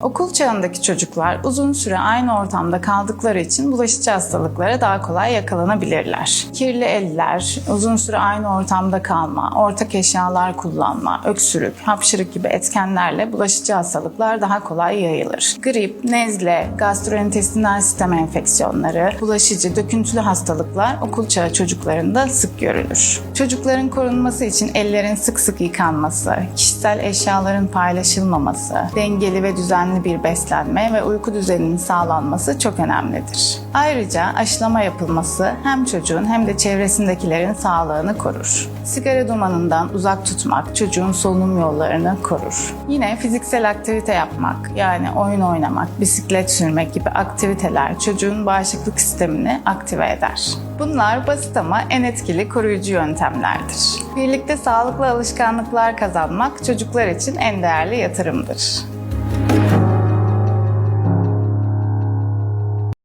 Okul çağındaki çocuklar uzun süre aynı ortamda kaldıkları için bulaşıcı hastalıklara daha kolay yakalanabilirler. Kirli eller, uzun süre aynı ortamda kalma, ortak eşyalar kullanma, öksürük, hapşırık gibi etkenlerle bulaşıcı hastalıklar daha kolay yayılır. Grip, nezle, gastrointestinal sistem enfeksiyonları, bulaşıcı, döküntülü hastalıklar okul çağı çocuklarında sık görülür. Çocukların korunması için ellerin sık sık yıkanması, kişisel eşyaların paylaşılmaması, dengeli ve düzenli bir beslenme ve uyku düzeninin sağlanması çok önemlidir. Ayrıca aşılama yapılması hem çocuğun hem de çevresindekilerin sağlığını korur. Sigara dumanından uzak tutmak çocuğun solunum yollarını korur. Yine fiziksel aktivite yapmak yani oyun oynamak, bisiklet sürmek gibi aktiviteler çocuğun bağışıklık sistemini aktive eder. Bunlar basit ama en etkili koruyucu yöntemlerdir. Birlikte sağlıklı alışkanlıklar kazanmak çocuklar için en değerli yatırımdır.